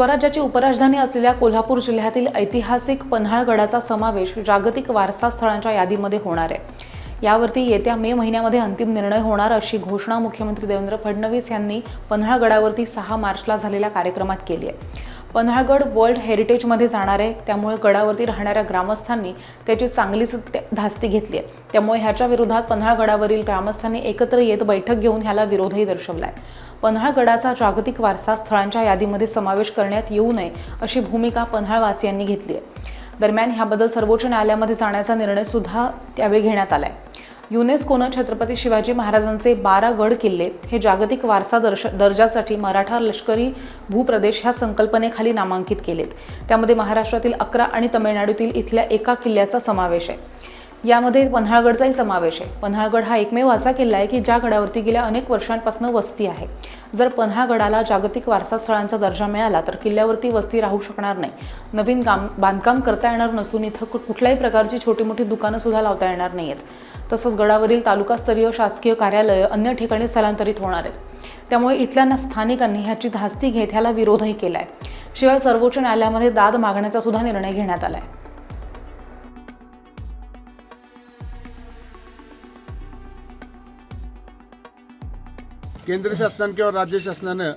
स्वराज्याची उपराजधानी असलेल्या कोल्हापूर जिल्ह्यातील ऐतिहासिक पन्हाळगडाचा समावेश जागतिक वारसा स्थळांच्या यादीमध्ये होणार आहे. यावरती येत्या मे महिन्यामध्ये अंतिम निर्णय होणार अशी घोषणा मुख्यमंत्री देवेंद्र फडणवीस यांनी पन्हाळगडावरती सहा मार्चला झालेल्या कार्यक्रमात केली आहे. पन्हाळगड वर्ल्ड हेरिटेजमध्ये जाणार आहे. त्यामुळे गडावरती राहणाऱ्या ग्रामस्थांनी त्याची चांगलीच धास्ती घेतली आहे. त्यामुळे ह्याच्या विरोधात पन्हाळगडावरील ग्रामस्थांनी एकत्र येत बैठक घेऊन ह्याला विरोधही दर्शवलाय पन्हाळगडाचा जागतिक वारसा स्थळांच्या यादीमध्ये समावेश करण्यात येऊ नये अशी भूमिका पन्हाळवासियांनी घेतली आहे. दरम्यान ह्याबद्दल सर्वोच्च न्यायालयामध्ये जाण्याचा निर्णय सुद्धा त्यावेळी घेण्यात आलाय. युनेस्कोनं छत्रपती शिवाजी महाराजांचे बारा गड किल्ले हे जागतिक वारसा दर्श दर्जासाठी मराठा लष्करी भूप्रदेश ह्या संकल्पनेखाली नामांकित केलेत. त्यामध्ये महाराष्ट्रातील अकरा आणि तमिळनाडूतील इथल्या एका किल्ल्याचा समावेश आहे. यामध्ये पन्हाळगडचाही समावेश आहे. पन्हाळगड हा एकमेव असा किल्ला आहे की ज्या गडावरती गेल्या अनेक वर्षांपासून वस्ती आहे. जर पन्हाळगडाला जागतिक वारसा स्थळांचा दर्जा मिळाला तर किल्ल्यावरती वस्ती राहू शकणार नाही. नवीन काम बांधकाम करता येणार नसून इथं कुठल्याही प्रकारची छोटी मोठी दुकानंसुद्धा लावता येणार नाही आहेत तसंच गडावरील तालुकास्तरीय शासकीय कार्यालयं अन्य ठिकाणी स्थलांतरित होणार आहेत. त्यामुळे इथल्या स्थानिकांनी ह्याची धास्ती घेत ह्याला विरोधही केला आहे शिवाय सर्वोच्च न्यायालयामध्ये दाद मागण्याचा सुद्धा निर्णय घेण्यात आला आहे केंद्र शासनानं किंवा राज्य शासनानं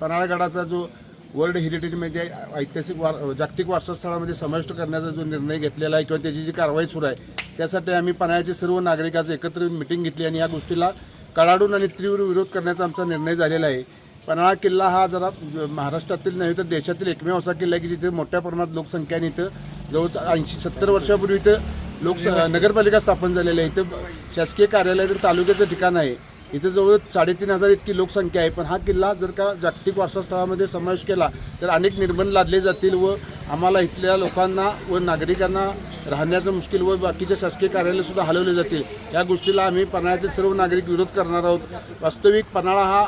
पन्हाळगडाचा जो वर्ल्ड हेरिटेजमध्ये ऐतिहासिक वार जागतिक वारसास्थळामध्ये समाविष्ट करण्याचा जो निर्णय घेतलेला आहे किंवा त्याची जी कारवाई सुरू आहे त्यासाठी आम्ही पन्हाळ्याचे सर्व नागरिकाचं एकत्र मिटिंग घेतली आणि या गोष्टीला कडाडून आणि तीव्र विरोध करण्याचा आमचा निर्णय झालेला आहे. पन्हाळा किल्ला हा जरा महाराष्ट्रातील नव्हे तर देशातील एकमेव असा किल्ला आहे की जिथे मोठ्या प्रमाणात लोकसंख्या आणि इथं जवळ ऐंशी सत्तर वर्षापूर्वी इथं लोक नगरपालिका स्थापन झालेली आहे. इथं शासकीय कार्यालय तर तालुक्याचं ठिकाण आहे. इथं जवळ साडेतीन हजार इतकी लोकसंख्या आहे. पण हा किल्ला जर का जागतिक वारसा स्थळामध्ये समावेश केला तर अनेक निर्बंध लादले जातील व आम्हाला इथल्या लोकांना व नागरिकांना राहण्याचं मुश्किल व बाकीचे शासकीय कार्यालयसुद्धा हलवले जातील. या गोष्टीला आम्ही पन्हाळ्यातील सर्व नागरिक विरोध करणार आहोत. वास्तविक पन्हाळा हा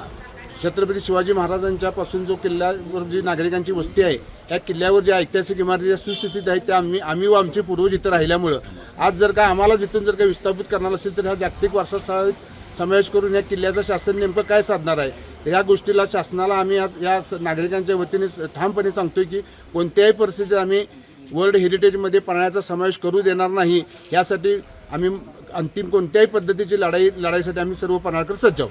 छत्रपती शिवाजी महाराजांच्यापासून जो किल्ल्यावर जी नागरिकांची वस्ती आहे या किल्ल्यावर ज्या ऐतिहासिक इमारती ज्या सुस्थितीत आहेत त्या आम्ही आम्ही व आमचे पूर्वज इथं राहिल्यामुळं. आज जर का आम्हाला जिथून जर का विस्थापित करणार असेल तर ह्या जागतिक वारसा स्थळात समावेश करून या किल्ल्याचं शासन नेमकं काय साधणार आहे? या गोष्टीला शासनाला आम्ही आज या स- नागरिकांच्या वतीने ठामपणे सांगतोय की कोणत्याही परिस्थितीत आम्ही वर्ल्ड हेरिटेजमध्ये पाण्याचा समावेश करू देणार नाही. यासाठी आम्ही अंतिम कोणत्याही पद्धतीची लढाई लढाईसाठी आम्ही सर्व पन्हाळकर सज्ज आहोत.